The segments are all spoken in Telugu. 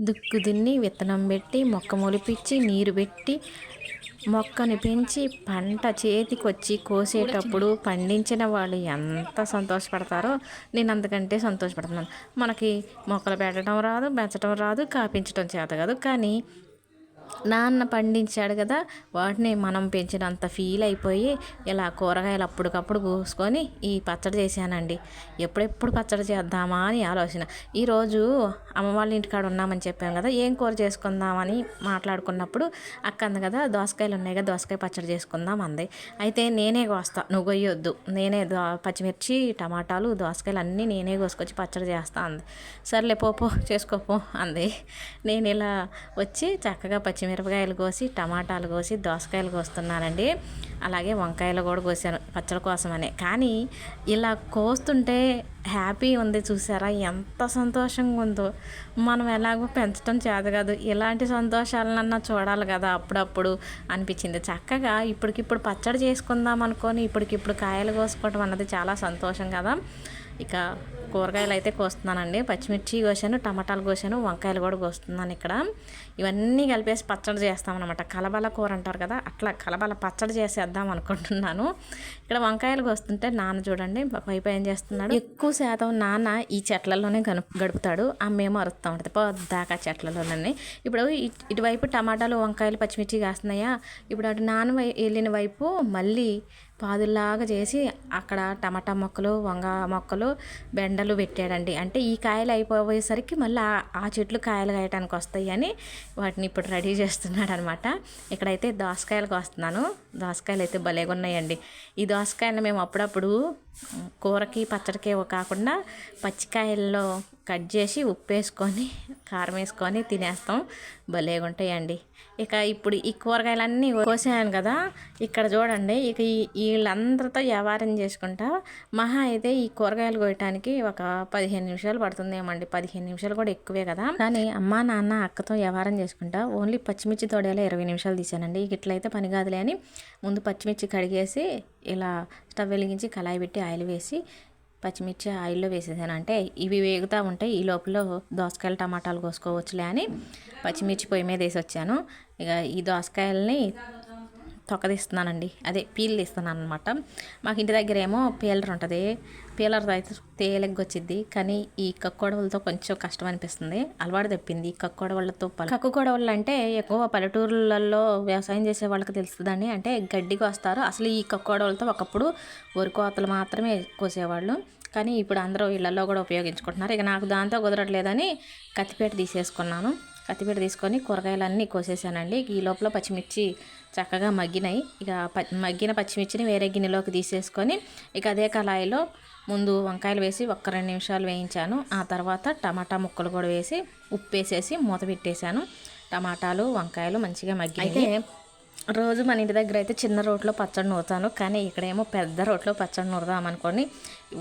దుక్కు దున్ని విత్తనం పెట్టి మొక్క మొలిపించి నీరు పెట్టి మొక్కని పెంచి పంట చేతికి వచ్చి కోసేటప్పుడు పండించిన వాళ్ళు ఎంత సంతోషపడతారో నేను అందుకంటే సంతోషపడుతున్నాను. మనకి మొక్కలు పెట్టడం రాదు పెంచడం రాదు కాపించడం చేత కాదు. కానీ నాన్న పండించాడు కదా వాటిని మనం పెంచినంత ఫీల్ అయిపోయి ఇలా కూరగాయలు అప్పటికప్పుడు కోసుకొని ఈ పచ్చడి చేశానండి. ఎప్పుడెప్పుడు పచ్చడి చేద్దామా అని ఆలోచన. ఈరోజు అమ్మ వాళ్ళ ఇంటికాడ ఉన్నామని చెప్పాను కదా ఏం కూర చేసుకుందామని మాట్లాడుకున్నప్పుడు అక్క అంది కదా దోసకాయలు ఉన్నాయి కదా దోసకాయ పచ్చడి చేసుకుందాం అంది. అయితే నేనే కోస్తా నువ్వు కొయ్యొద్దు నేనే దో పచ్చిమిర్చి టమాటాలు దోసకాయలు అన్నీ నేనే కోసుకొచ్చి పచ్చడి చేస్తా అంది. సర్లే పోపో పో చేసుకోపో అంది. నేను ఇలా వచ్చి చక్కగా పచ్చిమిరపకాయలు కోసి టమాటాలు కోసి దోసకాయలు కోస్తున్నానండి. అలాగే వంకాయలు కూడా కోసాను పచ్చడి కోసమనే. కానీ ఇలా కోస్తుంటే హ్యాపీ ఉంది చూసారా? ఎంత సంతోషంగా ఉందో. మనం ఎలాగో పెంచడం చేత కాదు. ఇలాంటి సంతోషాలన్నా చూడాలి కదా అప్పుడప్పుడు అనిపించింది. చక్కగా ఇప్పటికిప్పుడు పచ్చడి చేసుకుందాం అనుకొని ఇప్పటికిప్పుడు కాయలు కోసుకోవడం అన్నది చాలా సంతోషం కదా. ఇక కూరగాయలు అయితే కోస్తున్నానండి. పచ్చిమిర్చి కోసాను టమాటాలు కోసాను వంకాయలు కూడా కోస్తున్నాను ఇక్కడ. ఇవన్నీ కలిపేసి పచ్చడి చేస్తామన్నమాట. కలబల కూర అంటారు కదా అట్లా కలబల పచ్చడి చేసేద్దాం అనుకుంటున్నాను. ఇక్కడ వంకాయలు కోస్తుంటే నాన్న చూడండి పైపు ఏం చేస్తున్నాడు? ఎక్కువ శాతం నాన్న ఈ చెట్లలోనే గను గడుపుతాడు. మేము అరుస్తూ ఉంటుంది. పొద్దాకా చెట్లలోనే. ఇప్పుడు ఇటువైపు టమాటాలు వంకాయలు పచ్చిమిర్చి కాస్తున్నాయా? ఇప్పుడు అటు నాన్న వై వెళ్ళిన వైపు మళ్ళీ పాదుల్లాగా చేసి అక్కడ టమాటా మొక్కలు వంగ మొక్కలు బెండలు పెట్టాడండి. అంటే ఈ కాయలు అయిపోయేసరికి మళ్ళీ ఆ- చెట్లు కాయలు కాయటానికి వస్తాయి అని వాటిని ఇప్పుడు రెడీ చేస్తున్నాడు అనమాట ఇక్కడైతే దోసకాయలకు వస్తున్నాను. దోసకాయలు అయితే భలేగా ఉన్నాయండి. ఈ దోసకాయలు మేము అప్పుడప్పుడు కూరకి పచ్చడికి కాకుండా పచ్చికాయల్లో కట్ చేసి ఉప్పు వేసుకొని కారం వేసుకొని తినేస్తాం. భలేగా ఉంటాయండి ఇక ఇప్పుడు ఈ కూరగాయలన్నీ కోసాను కదా. ఇక్కడ చూడండి ఇక ఈ వీళ్ళందరితో వ్యవహారం చేసుకుంటా మహా అయితే ఈ కూరగాయలు కోయటానికి ఒక పదిహేను నిమిషాలు పడుతుందేమండి. పదిహేను నిమిషాలు కూడా ఎక్కువే కదా. కానీ అమ్మ నాన్న అక్కతో వ్యవహారం చేసుకుంటా ఓన్లీ పచ్చిమిర్చి తోడేలా ఇరవై నిమిషాలు తీసానండి. ఇక ఇట్లయితే పని కాదులే అని ముందు పచ్చిమిర్చి కడిగేసి ఇలా స్టవ్ వెలిగించి కళాయి పెట్టి ఆయిల్ వేసి పచ్చిమిర్చి ఆయిల్లో వేసేసాను. అంటే ఇవి వేగుతూ ఉంటాయి. ఈ లోపల దోసకాయలు టమాటాలు కోసుకోవచ్చులే అని పచ్చిమిర్చి పొయ్యి మీద వేసి వచ్చాను ఇక ఈ దోసకాయల్ని తొక్కదీస్తున్నానండి అదే పీల్ తీస్తున్నాను అనమాట మాకు ఇంటి దగ్గర ఏమో పీలర్ ఉంటుంది. పీలర్తో అయితే తేలిగ్గా వచ్చింది కానీ ఈ కక్కోడవలతో కొంచెం కష్టం అనిపిస్తుంది అలవాటు తప్పింది ఈ కక్కోడవలతో కక్కు కొడవలు అంటే ఎక్కువ పల్లెటూర్లలో వ్యవసాయం చేసే వాళ్ళకి తెలుస్తుందండి. అంటే గడ్డికి వస్తారు అసలు ఈ కక్కోడవలతో ఒకప్పుడు వరి కోతలు మాత్రమే కోసేవాళ్ళు. కానీ ఇప్పుడు అందరూ ఇళ్ళలో కూడా ఉపయోగించుకుంటున్నారు. ఇక నాకు దాంతో కుదరట్లేదని కత్తిపేట తీసేసుకున్నాను. కత్తిపీట తీసుకొని కూరగాయలన్నీ కోసేసానండి. ఈ లోపల పచ్చిమిర్చి చక్కగా మగ్గినాయి. ఇక మగ్గిన పచ్చిమిర్చిని వేరే గిన్నెలోకి తీసేసుకొని ఇక అదే కళాయిలో ముందు వంకాయలు వేసి ఒక్క రెండు నిమిషాలు వేయించాను. ఆ తర్వాత టమాటా ముక్కలు కూడా వేసి ఉప్పు వేసేసి మూత పెట్టేశాను. టమాటాలు వంకాయలు మంచిగా మగ్గి అయితే రోజు మన ఇంటి దగ్గర అయితే చిన్న రోట్లో పచ్చడి నూరుతాను. కానీ ఇక్కడేమో పెద్ద రోట్లో పచ్చడి నూరుదాం అనుకోని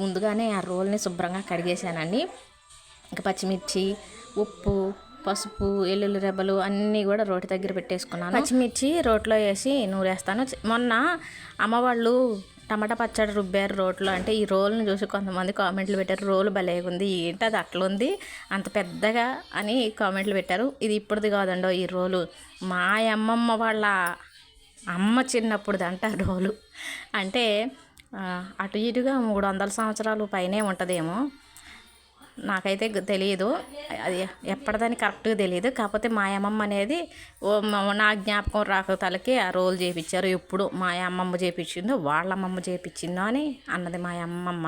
ముందుగానే ఆ రోల్ని శుభ్రంగా కడిగేసానండి ఇంకా పచ్చిమిర్చి ఉప్పు పసుపు ఎల్లుల్లి రెబ్బలు అన్నీ కూడా రోటి దగ్గర పెట్టేసుకున్నాను. పచ్చిమిర్చి రోట్లో వేసి నూరేస్తాను. మొన్న అమ్మవాళ్ళు టమాటా పచ్చడి రుబ్బారు రోట్లో. అంటే ఈ రోల్ని చూసి కొంతమంది కామెంట్లు పెట్టారు. రోలు భలే ఉంది. ఏంటి అది అట్లా ఉంది? అంత పెద్దగా అని కామెంట్లు పెట్టారు. ఇది ఇప్పుడుది కాదండో ఈ రోలు. మా అమ్మమ్మ వాళ్ళ అమ్మ చిన్నప్పుడుది అంట రోలు. అంటే అటు ఇటుగా మూడు వందల సంవత్సరాలు పైనే ఉంటుందేమో. నాకైతే తెలియదు అది ఎప్పటిదని కరెక్ట్గా తెలియదు కాకపోతే మా అమ్మమ్మ అనేది ఓ నా జ్ఞాపకం రాక తలకి ఆ రోల్ చేపించారు ఎప్పుడు మా అమ్మమ్మ చేపించిందో వాళ్ళ అమ్మమ్మ చేపించిందో అని అన్నది మా అమ్మమ్మ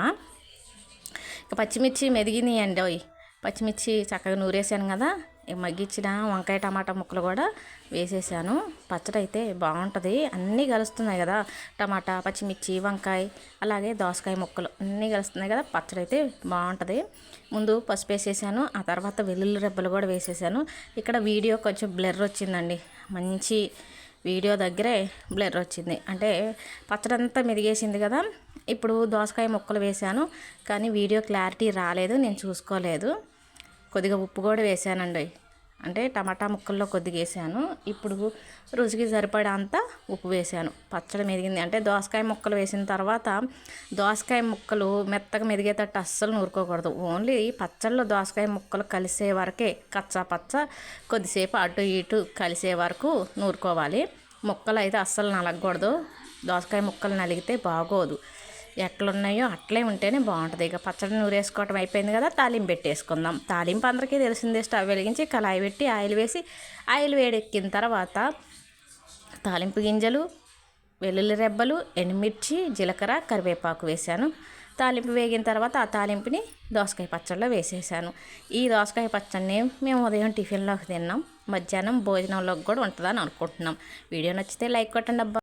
ఇక పచ్చిమిర్చి మెదిగినాయండి అవి పచ్చిమిర్చి చక్కగా నూరేసాను కదా. మగ్గించిన వంకాయ టమాటా ముక్కలు కూడా వేసేసాను. పచ్చడి అయితే బాగుంటుంది. అన్నీ కలుస్తున్నాయి కదా. టమాటా పచ్చిమిర్చి వంకాయ అలాగే దోసకాయ ముక్కలు అన్నీ కలుస్తున్నాయి కదా. పచ్చడి అయితే బాగుంటుంది. ముందు పసుపు వేసేసాను. ఆ తర్వాత వెల్లుల్లి రెబ్బలు కూడా వేసేసాను. ఇక్కడ వీడియో కొంచెం బ్లర్ వచ్చిందండి. మంచి వీడియో దగ్గరే బ్లర్ వచ్చింది. అంటే పచ్చడి అంతా మెదిగేసింది కదా. ఇప్పుడు దోసకాయ ముక్కలు వేశాను కానీ వీడియో క్లారిటీ రాలేదు. నేను చూసుకోలేదు. కొద్దిగా ఉప్పు కూడా వేసానండి. అంటే టమాటా ముక్కల్లో కొద్దిగా వేసాను. ఇప్పుడు రుచికి సరిపడంత ఉప్పు వేసాను. పచ్చడి మెదిగింది. అంటే దోసకాయ ముక్కలు వేసిన తర్వాత దోసకాయ ముక్కలు మెత్తగా మెదిగేటట్టు అస్సలు నూరుకోకూడదు. ఓన్లీ పచ్చళ్ళలో దోసకాయ ముక్కలు కలిసే వరకే కచ్చా పచ్చ కొద్దిసేపు అటు ఇటు కలిసే వరకు నూరుకోవాలి. ముక్కలు అయితే అస్సలు నలగకూడదు. దోసకాయ ముక్కలు నలిగితే బాగోదు. ఎట్లున్నాయో అట్లే ఉంటేనే బాగుంటుంది. ఇక పచ్చడి నూరేసుకోవటం అయిపోయింది కదా తాలింపు పెట్టేసుకుందాం. తాలింపు అందరికీ తెలిసిందే స్టవ్ వెలిగించి కళాయి పెట్టి ఆయిల్ వేసి ఆయిల్ వేడెక్కిన తర్వాత తాలింపు గింజలు వెల్లుల్లి రెబ్బలు ఎండుమిర్చి జీలకర్ర కరివేపాకు వేశాను. తాలింపు వేగిన తర్వాత ఆ తాలింపుని దోసకాయ పచ్చడిలో వేసేసాను. ఈ దోసకాయ పచ్చడిని మేము ఉదయం టిఫిన్లోకి తిన్నాం. మధ్యాహ్నం భోజనంలోకి కూడా ఉంటుందని అనుకుంటున్నాం. వీడియో నచ్చితే లైక్ కొట్టండి అబ్బా.